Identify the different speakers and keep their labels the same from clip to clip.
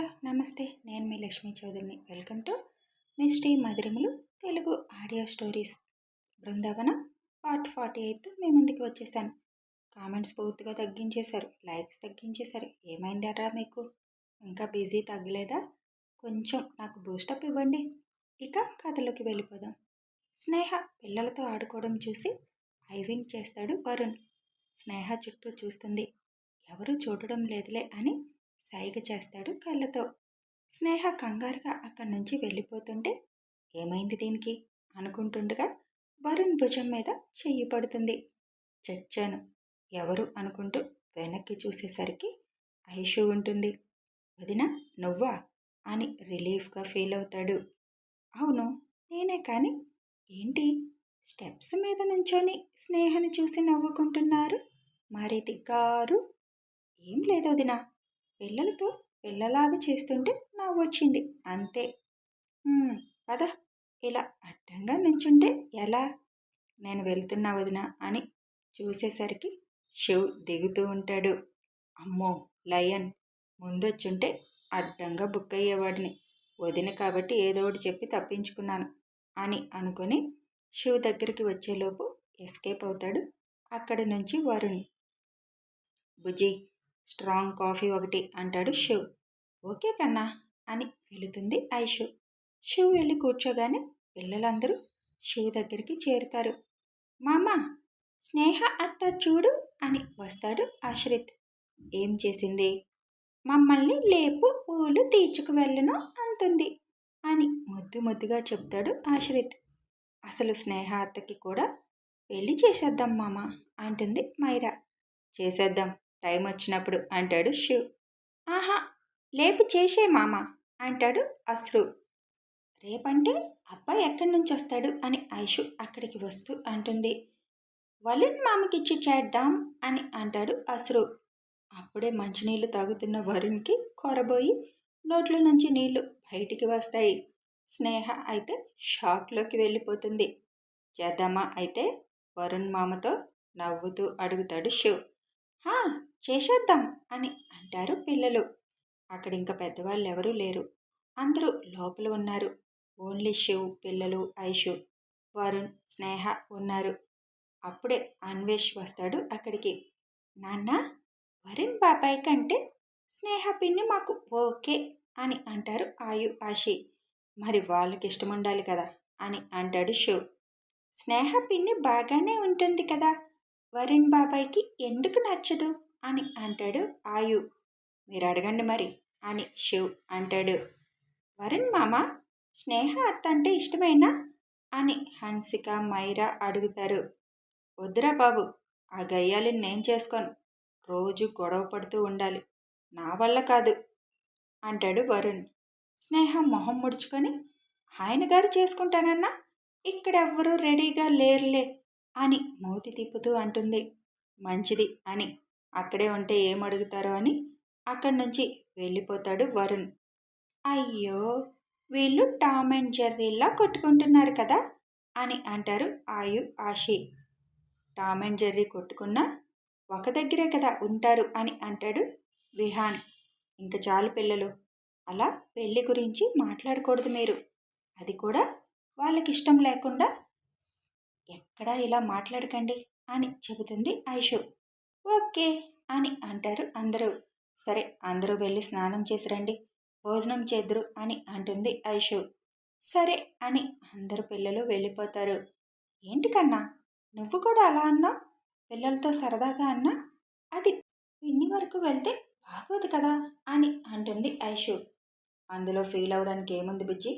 Speaker 1: Hello నమస్తే. నేను మీ లక్ష్మీ చౌదరిని. Welcome to misty మధురములు Telugu audio stories. Brindavanam part forty eighth మీ ముందుకు వచ్చేసాను. కామెంట్స్ పూర్తిగా తగ్గించేశారు లైక్స్ తగ్గించేశారు. ఏమైందరా మీకు? ఇంకా బిజీ తగ్గలేదా? కొంచెం నాకు బూస్టప్ ఇవ్వండి. ఇక కథలోకి వెళ్ళిపోదాం. స్నేహ పిల్లలతో ఆడుకోవడం చూసి ఐవింగ్ చేస్తాడు వరుణ్. స్నేహ చుట్టూ చూస్తుంది. ఎవరూ చూడడం లేదులే అని సైగ చేస్తాడు కళ్ళతో. స్నేహ కంగారుగా అక్కడి నుంచి వెళ్ళిపోతుంటే ఏమైంది దీనికి? అనుకుంటుండగా వరుణ్ భుజం మీద చెయ్యి పడుతుంది. చచ్చాను. ఎవరు? అనుకుంటూ వెనక్కి చూసేసరికి ఐషు ఉంటుంది. వదిన నువ్వా? అని రిలీఫ్గా ఫీల్ అవుతాడు. అవును నేనే కానీ ఏంటి? స్టెప్స్ మీద నుంచొని స్నేహని చూసి నవ్వుకుంటున్నారు? మరి గారు ఏం లేదు వదినా. పిల్లలతో పిల్లలాగా చేస్తుంటే నవ్వొచ్చింది. అంతే. పద. ఇలా అడ్డంగా నుంచుంటే ఎలా? నేను వెళ్తున్నా వదిన అని చూసేసరికి శివ్ దిగుతూ ఉంటాడు. అమ్మో లయన్! ముందొచ్చుంటే అడ్డంగా బుక్ అయ్యేవాడిని. వదిన కాబట్టి ఏదో ఒకటి చెప్పి తప్పించుకున్నాను అని అనుకుని శివ్ దగ్గరికి వచ్చేలోపు ఎస్కేప్ అవుతాడు. అక్కడి నుంచి వరుణ్. బుజీ స్ట్రాంగ్ కాఫీ ఒకటి అంటాడు శివ్. ఓకే కన్నా అని వెళుతుంది ఐషు. శివ్ వెళ్ళి కూర్చోగానే పిల్లలందరూ శివ్ దగ్గరికి చేరుతారు. మామ స్నేహ అత్త చూడు అని వస్తాడు ఆశ్రిత్. ఏం చేసింది? మమ్మల్ని లేపు పూలు తీర్చుకు వెళ్ళను అంటుంది అని ముద్దు ముద్దుగా చెప్తాడు ఆశ్రిత్. అసలు స్నేహ అత్తకి కూడా పెళ్ళి చేసేద్దాం మామ అంటుంది మైరా. చేసేద్దాం. టైం వచ్చినప్పుడు అంటాడు శివ్. ఆహా లేపు చేసే మామ అంటాడు అశ్రు. రేపంటే అబ్బాయి ఎక్కడి నుంచి వస్తాడు అని ఐషు అక్కడికి వస్తూ అంటుంది. వలుణ్ మామకిచ్చి చేద్దాం అని అంటాడు అశ్రు. అప్పుడే మంచినీళ్ళు తాగుతున్న వరుణ్కి కొరబోయి నోట్ల నుంచి నీళ్ళు బయటికి వస్తాయి. స్నేహ అయితే షాక్లోకి వెళ్ళిపోతుంది. చేద్దామా అయితే? వరుణ్ మామతో నవ్వుతూ అడుగుతాడు శివ్. హా చేసేద్దాం అని అంటారు పిల్లలు. అక్కడ ఇంకా పెద్దవాళ్ళు ఎవరూ లేరు. అందరూ లోపల ఉన్నారు. ఓన్లీ శివ్ పిల్లలు ఐషు. వరుణ్ స్నేహ ఉన్నారు. అప్పుడే అన్వేష్ వస్తాడు అక్కడికి. నాన్న వరుణ్ బాబాయ్ కంటే స్నేహ పిన్ని మాకు ఓకే అని అంటారు ఆయు ఆశి. మరి వాళ్ళకి ఇష్టం ఉండాలి కదా అని అంటాడు శివ్. స్నేహ పిన్ని బాగానే ఉంటుంది కదా. వరుణ్ బాబాయ్కి ఎందుకు నచ్చదు? అని అంటాడు ఆయు. మీరు అడగండి మరి అని శివ్ అంటాడు. వరుణ్ మామ స్నేహ అత్త అంటే ఇష్టమేనా? అని హన్సిక మైరా అడుగుతారు. వద్దురా బాబు ఆ గయ్యాలను నేను చేసుకోను. రోజు గొడవ పడుతూ ఉండాలి. నా వల్ల కాదు అంటాడు వరుణ్. స్నేహ మొహం ముడుచుకొని ఆయన గారు చేసుకుంటానన్నా ఇక్కడెవ్వరూ రెడీగా లేరులే అని మూతి తిప్పుతూ అంటుంది. మంచిది అని అక్కడే ఉంటే ఏమడుగుతారో అని అక్కడి నుంచి వెళ్ళిపోతాడు వరుణ్. అయ్యో వీళ్ళు టామ్ అండ్ జెర్రీలా కొట్టుకుంటున్నారు కదా అని అంటారు ఆయు ఆషి టామ్ అండ్ జెర్రీ కొట్టుకున్నా ఒక దగ్గరే కదా ఉంటారు అని అంటాడు విహాన్. ఇంక చాలు పిల్లలు అలా పెళ్ళి గురించి మాట్లాడకూడదు మీరు. అది కూడా వాళ్ళకి ఇష్టం లేకుండా. ఎక్కడా ఇలా మాట్లాడకండి అని చెబుతుంది ఐషు ఓకే అని అంటారు అందరూ. సరే అందరూ వెళ్ళి స్నానం చేసి రండి. భోజనం చేద్దురు అని అంటుంది ఐషు. సరే అని అందరు పిల్లలు వెళ్ళిపోతారు. ఏంటి కన్నా నువ్వు కూడా అలా అన్నా పిల్లలతో సరదాగా అన్నా? అది పిన్ని వరకు వెళ్తే బాగోదు కదా అని అంటుంది ఐషు. అందులో ఫీల్ అవడానికి ఏముంది బుజ్జి?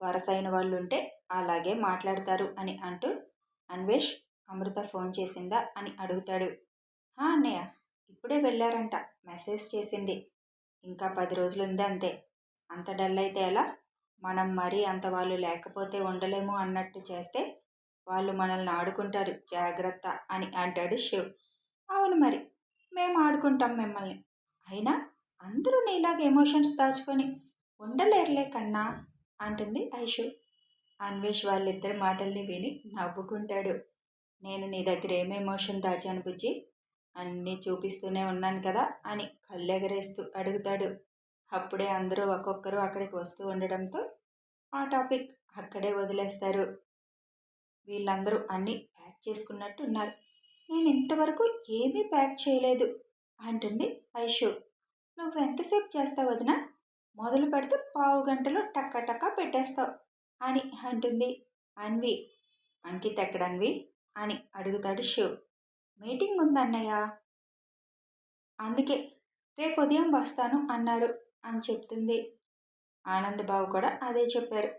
Speaker 1: వరసైన వాళ్ళు ఉంటే అలాగే మాట్లాడతారు అని అంటూ అన్వేష్ అమృత ఫోన్ చేసిందా అని అడుగుతాడు. అన్నయ్య. ఇప్పుడే వెళ్ళారంట. మెసేజ్ చేసింది. ఇంకా పది రోజులు ఉంది అంతే. అంత డల్ అయితే ఎలా? మనం మరీ అంత వాళ్ళు లేకపోతే ఉండలేము అన్నట్టు చేస్తే వాళ్ళు మనల్ని ఆడుకుంటారు. జాగ్రత్త అని అంటాడు శివ్. అవును మరి. మేము ఆడుకుంటాం మిమ్మల్ని. అయినా అందరూ నీలాగ ఎమోషన్స్ దాచుకొని ఉండలేరులే కన్నా అంటుంది ఐషు. అన్వేష్ వాళ్ళిద్దరి మాటల్ని విని నవ్వుకుంటాడు. నేను నీ దగ్గర ఏం ఎమోషన్ దాచాను బుజ్జి? అన్నీ చూపిస్తూనే ఉన్నాను కదా అని కళ్ళెగరేస్తూ అడుగుతాడు. అప్పుడే అందరూ ఒక్కొక్కరు అక్కడికి వస్తూ ఉండడంతో ఆ టాపిక్ అక్కడే వదిలేస్తారు. వీళ్ళందరూ అన్నీ ప్యాక్ చేసుకున్నట్టు ఉన్నారు నేను ఇంతవరకు ఏమీ ప్యాక్ చేయలేదు అంటుంది ఐషు. నువ్వు ఎంతసేపు చేస్తావు వదిన? మొదలు పెడితే పావు గంటలో టక్క టక్క పెట్టేస్తావు అని అంటుంది అన్వి. అంకిత్ ఎక్కడన్వి అని అడుగుతాడు శివ్. మీటింగ్ ఉందన్నయ్య. అందుకే రేపు ఉదయం వస్తాను అన్నారు అని చెప్తుంది. ఆనంద్ బాబు కూడా అదే చెప్పారు.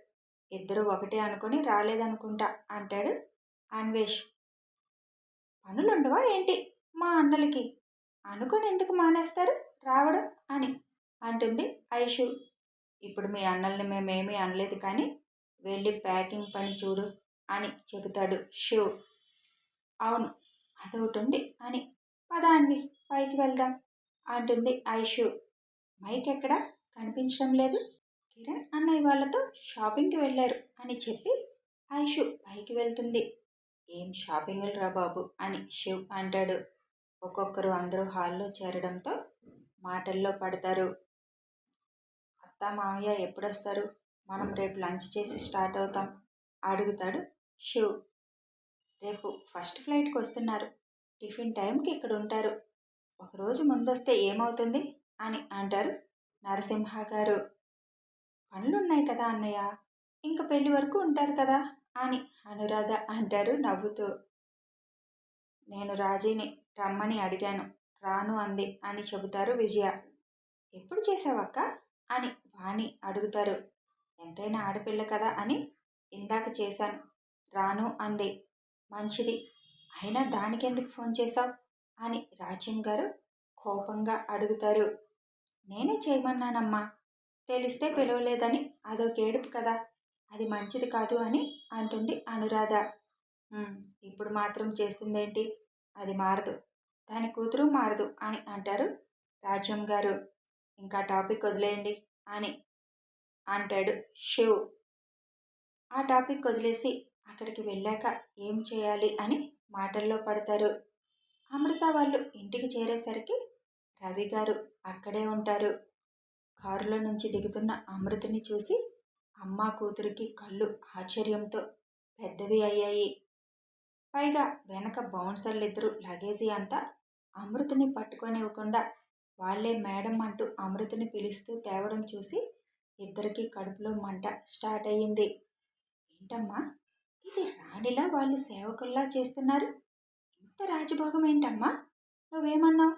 Speaker 1: ఇద్దరు ఒకటే అనుకుని రాలేదనుకుంటా అంటాడు అన్వేష్. పనులుండవా ఏంటి మా అన్నలకి? అనుకుని ఎందుకు మానేస్తారు రావడం అని అంటుంది ఐషు. ఇప్పుడు మీ అన్నల్ని మేమేమీ అనలేదు కానీ వెళ్ళి ప్యాకింగ్ పని చూడు అని చెబుతాడు శివ్. అవును అదొకటి ఉంది అని పదాన్వి పైకి వెళ్దాం అంటుంది ఐషు. మైక్ ఎక్కడ? కనిపించడం లేదు. కిరణ్ అన్నయ్య వాళ్ళతో షాపింగ్కి వెళ్ళారు అని చెప్పి ఐషు పైకి వెళ్తుంది. ఏం షాపింగ్లు రా బాబు అని శివ్ అంటాడు. ఒక్కొక్కరు అందరూ హాల్లో చేరడంతో మాటల్లో పడతారు. అత్త మామయ్య ఎప్పుడొస్తారు? మనం రేపు లంచ్ చేసి స్టార్ట్ అవుతాం అడుగుతాడు శివ్. రేపు ఫస్ట్ ఫ్లైట్కి వస్తున్నారు. టిఫిన్ టైంకి ఇక్కడ ఉంటారు. ఒకరోజు ముందొస్తే ఏమవుతుంది? అని అంటారు నరసింహ గారు. పనులున్నాయి కదా అన్నయ్య? ఇంక పెళ్ళి వరకు ఉంటారు కదా? అని అనురాధ అంటారు నవ్వుతూ. నేను రాజీని రమ్మని అడిగాను. రాను అంది అని చెబుతారు విజయ. ఎప్పుడు చేసావక్క అని వాణి అడుగుతారు. ఎంతైనా ఆడపిల్ల కదా అని ఇందాక చేశాను. రాను అంది. మంచిది. అయినా దానికెందుకు ఫోన్ చేశావు? అని రాజ్యం గారు కోపంగా అడుగుతారు. నేనే చేయమన్నానమ్మా. తెలిస్తే పిలవలేదని అదొక ఏడుపు కదా. అది మంచిది కాదు అని అంటుంది అనురాధ. ఇప్పుడు మాత్రం చేస్తుందేంటి? అది మారదు. దాని కూతురు మారదు అని అంటారు రాజ్యం గారు. ఇంకా టాపిక్ వదిలేయండి అని అంటాడు శివ్. ఆ టాపిక్ వదిలేసి అక్కడికి వెళ్ళాక ఏం చేయాలి అని మాటల్లో పడతారు. అమృత వాళ్ళు ఇంటికి చేరేసరికి రవి గారు అక్కడే ఉంటారు. కారులో నుంచి దిగుతున్న అమృతని చూసి అమ్మ కూతురికి కళ్ళు ఆశ్చర్యంతో పెద్దవి అయ్యాయి. పైగా వెనక బౌన్సర్లిద్దరూ లగేజీ అంతా అమృతని పట్టుకొనివ్వకుండా వాళ్ళే మేడం అంటూ అమృతని పిలుస్తూ తేవడం చూసి ఇద్దరికి కడుపులో మంట స్టార్ట్ అయ్యింది. ఏంటమ్మా ఇది రాణిలా వాళ్ళు సేవకుల్లా చేస్తున్నారు. ఇంత రాజభోగం ఏంటమ్మా? నువ్వేమన్నావు?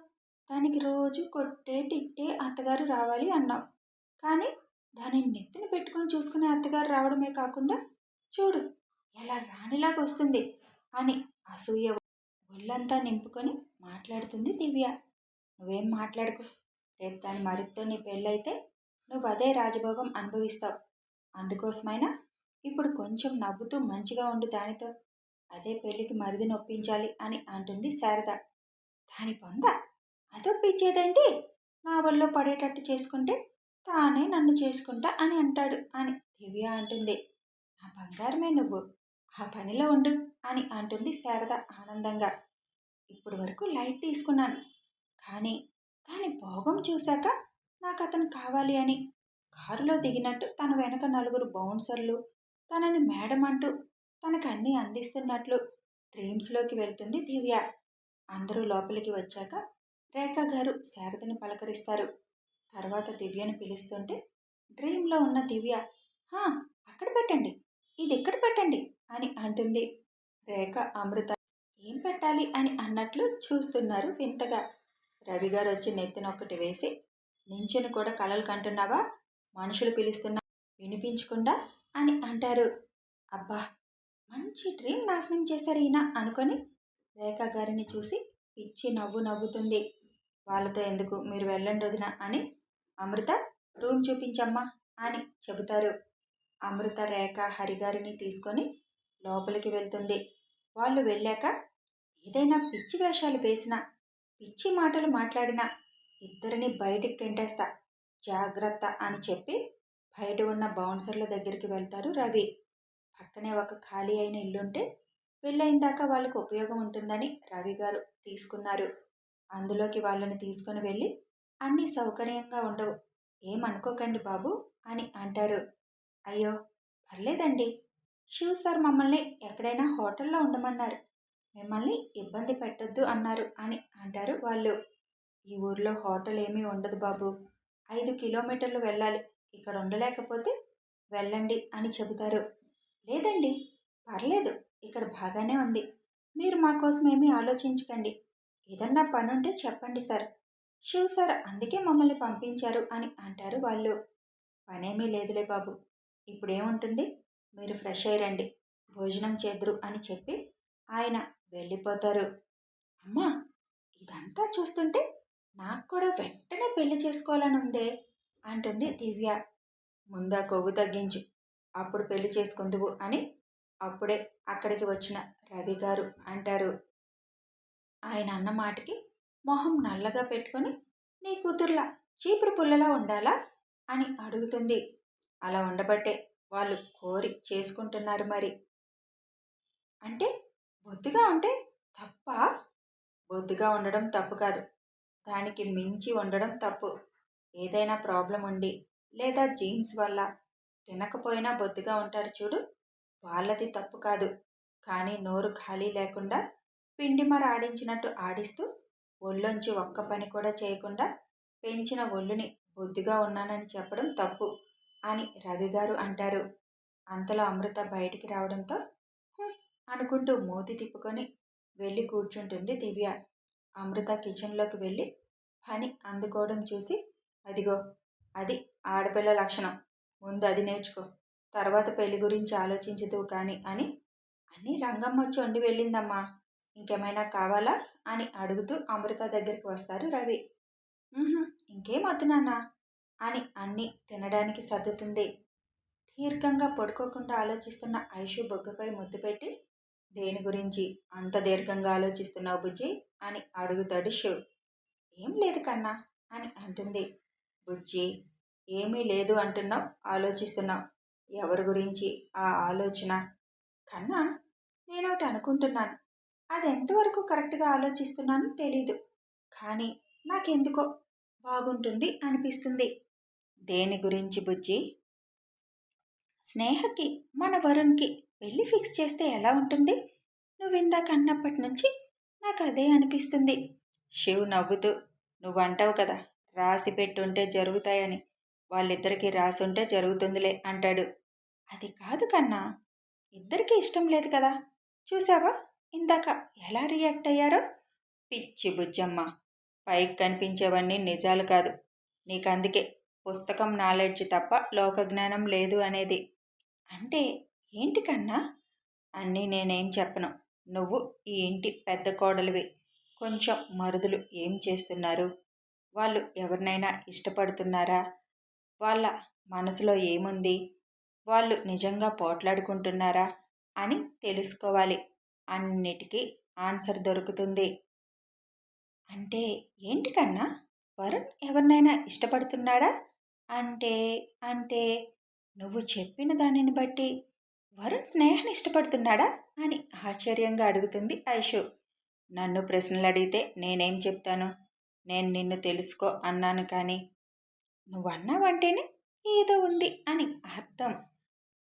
Speaker 1: దానికి రోజు కొట్టే తిట్టే అత్తగారు రావాలి అన్నావు. కానీ దానిని నెత్తిన పెట్టుకొని చూసుకునే అత్తగారు రావడమే కాకుండా చూడు ఎలా రాణిలాగా వస్తుంది అని అసూయ ఒళ్ళంతా నింపుకొని మాట్లాడుతుంది దివ్య. నువ్వేం మాట్లాడకు. రేపు దాని మరితో నీ పెళ్ళైతే నువ్వు అదే రాజభోగం అనుభవిస్తావు. అందుకోసమైనా ఇప్పుడు కొంచెం నవ్వుతూ మంచిగా ఉండు దానితో. అదే పెళ్ళికి మరిది నొప్పించాలి అని అంటుంది శారద. దాని పొంద అదొప్పించేదేంటి నా వల్ల పడేటట్టు చేసుకుంటే తానే నన్ను చేసుకుంటా అని అంటాడు అని దివ్య అంటుంది. నా బంగారమే నువ్వు. ఆ పనిలో ఉండు అని అంటుంది శారద ఆనందంగా. ఇప్పుడు వరకు లైట్ తీసుకున్నాను. కానీ దాని భోగం చూశాక నాకు అతను కావాలి అని. కారులో దిగినట్టు తన వెనక నలుగురు బౌన్సర్లు తనని మేడం అంటూ తనకు అన్నీ అందిస్తున్నట్లు డ్రీమ్స్లోకి వెళ్తుంది దివ్య. అందరూ లోపలికి వచ్చాక రేఖ గారు శారదని పలకరిస్తారు. తర్వాత దివ్యను పిలుస్తుంటే డ్రీమ్లో ఉన్న దివ్య హా అక్కడ పెట్టండి ఇది ఎక్కడ పెట్టండి అని అంటుంది. రేఖ అమృత ఏం పెట్టాలి? అని అన్నట్లు చూస్తున్నారు వింతగా. రవి గారు వచ్చి నెత్తినొక్కటి వేసి నించుని కూడా కలలు కంటున్నావా? మనుషులు పిలుస్తున్నా వినిపించకుండా అని అంటారు. అబ్బా! మంచి డ్రీమ్ నాశనం చేశారు ఈయన అనుకొని రేఖా గారిని చూసి పిచ్చి నవ్వు నవ్వుతుంది. వాళ్ళతో ఎందుకు? మీరు వెళ్ళండి వదిన అని అమృత రూమ్ చూపించమ్మా అని చెబుతారు. అమృత రేఖ హరిగారిని తీసుకొని లోపలికి వెళ్తుంది. వాళ్ళు వెళ్ళాక ఏదైనా పిచ్చి వేషాలు వేసినా పిచ్చి మాటలు మాట్లాడినా ఇద్దరిని బయటికి కెంటేస్తా జాగ్రత్త అని చెప్పి బయట ఉన్న బౌన్సర్ల దగ్గరికి వెళ్తారు రవి. పక్కనే ఒక ఖాళీ అయిన ఇల్లుంటే పెళ్ళైన దాకా వాళ్ళకు ఉపయోగం ఉంటుందని రవి గారు తీసుకున్నారు. అందులోకి వాళ్ళని తీసుకుని వెళ్ళి అన్నీ సౌకర్యంగా ఉండవు. ఏమనుకోకండి బాబు అని అంటారు. అయ్యో పర్లేదండి. శివ్ సార్ మమ్మల్ని ఎక్కడైనా హోటల్లో ఉండమన్నారు. మిమ్మల్ని ఇబ్బంది పెట్టొద్దు అన్నారు అని అంటారు వాళ్ళు. ఈ ఊర్లో హోటల్ ఏమీ ఉండదు బాబు. ఐదు కిలోమీటర్లు వెళ్ళాలి. ఇక్కడ ఉండలేకపోతే వెళ్ళండి అని చెబుతారు. లేదండి పర్లేదు ఇక్కడ బాగానే ఉంది. మీరు మా కోసం ఏమీ ఆలోచించకండి. ఏదన్నా పనుంటే చెప్పండి సార్. శివ్ సార్ అందుకే మమ్మల్ని పంపించారు అని అంటారు వాళ్ళు. పనేమీ లేదులే బాబు. ఇప్పుడేముంటుంది? మీరు ఫ్రెష్ అయ్యండి భోజనం చేద్దరు అని చెప్పి ఆయన వెళ్ళిపోతారు. అమ్మా ఇదంతా చూస్తుంటే నాకు కూడా వెంటనే పెళ్ళి చేసుకోవాలని ఉందే. అంటుంది దివ్య. ముందా కొవ్వు తగ్గించు అప్పుడు పెళ్ళి చేసుకుందువు అని అప్పుడే అక్కడికి వచ్చిన రవి గారు అంటారు. ఆయన అన్న మాటకి మొహం నల్లగా పెట్టుకొని నీ కూతుర్లా చీపురు పుల్లలా ఉండాలా? అని అడుగుతుంది. అలా ఉండబట్టే వాళ్ళు కోరి చేసుకుంటున్నారు మరి. అంటే బొద్దుగా ఉంటే తప్ప? బొద్దుగా ఉండడం తప్పు కాదు. దానికి మించి ఉండడం తప్పు. ఏదైనా ప్రాబ్లం ఉండి లేదా జీన్స్ వల్ల తినకపోయినా బొద్దుగా ఉంటారు చూడు. వాళ్ళది తప్పు కాదు. కానీ నోరు ఖాళీ లేకుండా పిండి మర ఆడించినట్టు ఆడిస్తూ ఒళ్ళొంచి ఒక్క పని కూడా చేయకుండా పెంచిన ఒళ్ళుని బొద్దుగా ఉన్నానని చెప్పడం తప్పు అని రవి గారు అంటారు. అంతలో అమృత బయటికి రావడంతో అనుకుంటూ మూతి తిప్పుకొని వెళ్ళి కూర్చుంటుంది దివ్య. అమృత కిచెన్లోకి వెళ్ళి పని అందుకోవడం చూసి అదిగో అది ఆడపిల్ల లక్షణం. ముందు అది నేర్చుకో. తర్వాత పెళ్ళి గురించి ఆలోచించదు కానీ అని అని రంగమ్మ వచ్చి వండి వెళ్ళిందమ్మా. ఇంకేమైనా కావాలా? అని అడుగుతూ అమృత దగ్గరికి వస్తారు రవి. ఇంకేం వద్దు అని అన్నీ తినడానికి సర్దుతుంది. దీర్ఘంగా పడుకోకుండా ఆలోచిస్తున్న ఐషు బొగ్గపై ముద్దు పెట్టి దేని గురించి అంత దీర్ఘంగా ఆలోచిస్తున్నావు బుజ్జి? అని అడుగుతాడు శివ్. ఏం లేదు కన్నా అని అంటుంది. బుజ్జి ఏమీ లేదు అంటున్నావు? ఆలోచిస్తున్నావు ఎవరి గురించి ఆ ఆలోచన? కన్నా నేను ఒకటి అనుకుంటున్నాను. అది ఎంతవరకు కరెక్ట్గా ఆలోచిస్తున్నానో తెలీదు. కానీ నాకెందుకో బాగుంటుంది అనిపిస్తుంది. దేని గురించి బుజ్జి? స్నేహకి మన వరుణ్కి పెళ్ళి ఫిక్స్ చేస్తే ఎలా ఉంటుంది? నువ్వు ఇందాక అన్నప్పటి నుంచి నాకు అదే అనిపిస్తుంది. శివ్ నవ్వుతూ నువ్వు అంటావు కదా రాసి పెట్టుంటే జరుగుతాయని. వాళ్ళిద్దరికీ రాసి ఉంటే జరుగుతుందిలే అంటాడు. అది కాదు కన్నా ఇద్దరికీ ఇష్టం లేదు కదా. చూసావా ఇందాక ఎలా రియాక్ట్ అయ్యారో? పిచ్చి బుజ్జమ్మ. పైకి కనిపించేవన్నీ నిజాలు కాదు. నీకు అందుకే పుస్తకం నాలెడ్జ్ తప్ప లోకజ్ఞానం లేదు అనేది. అంటే ఏంటి కన్నా? అన్నీ నేనేం చెప్పను. నువ్వు ఈ ఇంటి పెద్ద కోడలివి. కొంచెం మరుదులు ఏం చేస్తున్నారు? వాళ్ళు ఎవరినైనా ఇష్టపడుతున్నారా? వాళ్ళ మనసులో ఏముంది? వాళ్ళు నిజంగా పోట్లాడుకుంటున్నారా? అని తెలుసుకోవాలి. అన్నిటికీ ఆన్సర్ దొరుకుతుంది. అంటే ఏంటి కన్నా? వరుణ్ ఎవరినైనా ఇష్టపడుతున్నాడా? అంటే అంటే నువ్వు చెప్పిన దానిని బట్టి వరుణ్ స్నేహాన్ని ఇష్టపడుతున్నాడా? అని ఆశ్చర్యంగా అడుగుతుంది ఐషు. నన్ను ప్రశ్నలు అడిగితే నేనేం చెప్తాను? నేను నిన్ను తెలుసుకో అన్నాను కానీ నువ్వు అన్నావంటేనే ఏదో ఉంది అని అర్థం.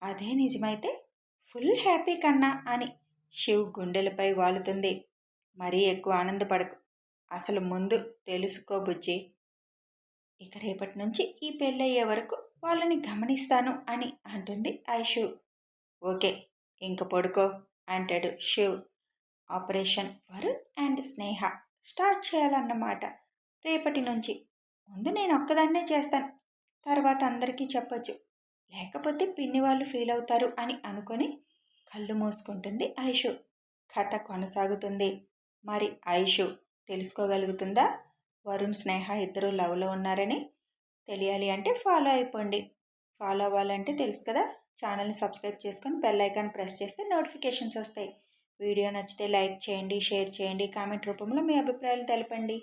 Speaker 1: అదే నిజమైతే ఫుల్ హ్యాపీ కన్నా అని శివ్ గుండెలపై వాలుతుంది. మరీ ఎక్కువ ఆనందపడకు. అసలు ముందు తెలుసుకో బుజ్జి. ఇక రేపటి నుంచి ఈ పెళ్ళయ్యే వరకు వాళ్ళని గమనిస్తాను అని అంటుంది ఐషు. ఓకే ఇంక పడుకో అంటాడు Shiv. Operation Varun and Sneha start చేయాలన్నమాట. రేపటి నుంచి. ముందు నేను ఒక్కదాన్నే చేస్తాను. తర్వాత అందరికీ చెప్పచ్చు. లేకపోతే పిన్ని వాళ్ళు ఫీల్ అవుతారు అని అనుకొని కళ్ళు మూసుకుంటుంది ఐషు. కథ కొనసాగుతుంది. మరి ఐషు తెలుసుకోగలుగుతుందా? వరుణ్ స్నేహ ఇద్దరు లవ్లో ఉన్నారని తెలియాలి అంటే ఫాలో అయిపోండి. ఫాలో అవ్వాలంటే తెలుసు కదా? ఛానల్ని సబ్స్క్రైబ్ చేసుకొని బెల్ ఐకాన్ ప్రెస్ చేస్తే నోటిఫికేషన్స్ వస్తాయి. వీడియో నచ్చితే లైక్ చేయండి షేర్ చేయండి కామెంట్ రూపంలో మీ అభిప్రాయాలు తెలపండి.